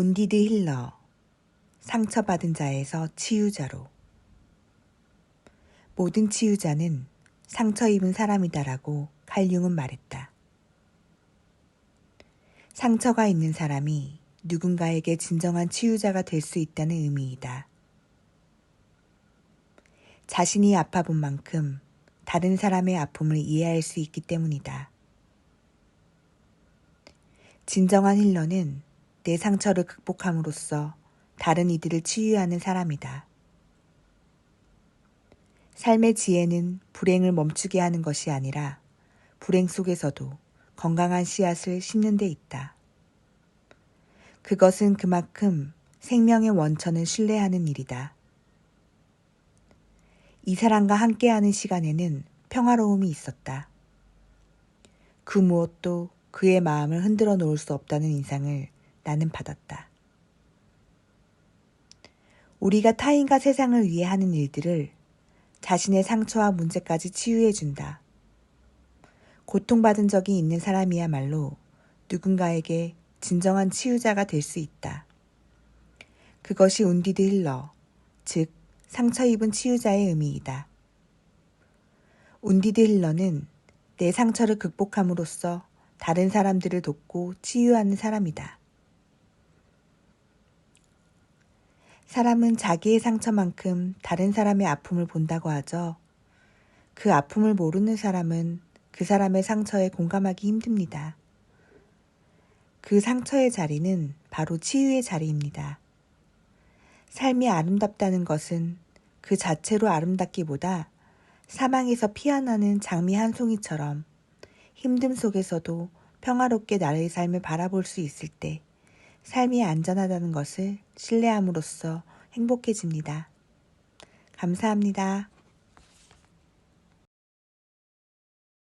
온디드 힐러 상처받은 자에서 치유자로 모든 치유자는 상처 입은 사람이다라고 칼융은 말했다. 상처가 있는 사람이 누군가에게 진정한 치유자가 될 수 있다는 의미이다. 자신이 아파본 만큼 다른 사람의 아픔을 이해할 수 있기 때문이다. 진정한 힐러는 내 상처를 극복함으로써 다른 이들을 치유하는 사람이다. 삶의 지혜는 불행을 멈추게 하는 것이 아니라 불행 속에서도 건강한 씨앗을 심는 데 있다. 그것은 그만큼 생명의 원천을 신뢰하는 일이다. 이 사람과 함께하는 시간에는 평화로움이 있었다. 그 무엇도 그의 마음을 흔들어 놓을 수 없다는 인상을 나는 받았다. 우리가 타인과 세상을 위해 하는 일들을 자신의 상처와 문제까지 치유해 준다. 고통받은 적이 있는 사람이야말로 누군가에게 진정한 치유자가 될 수 있다. 그것이 운디드 힐러, 즉 상처 입은 치유자의 의미이다. 운디드 힐러는 내 상처를 극복함으로써 다른 사람들을 돕고 치유하는 사람이다. 사람은 자기의 상처만큼 다른 사람의 아픔을 본다고 하죠. 그 아픔을 모르는 사람은 그 사람의 상처에 공감하기 힘듭니다. 그 상처의 자리는 바로 치유의 자리입니다. 삶이 아름답다는 것은 그 자체로 아름답기보다 사망에서 피어나는 장미 한 송이처럼 힘듦 속에서도 평화롭게 나의 삶을 바라볼 수 있을 때 삶이 안전하다는 것을 신뢰함으로써 행복해집니다. 감사합니다.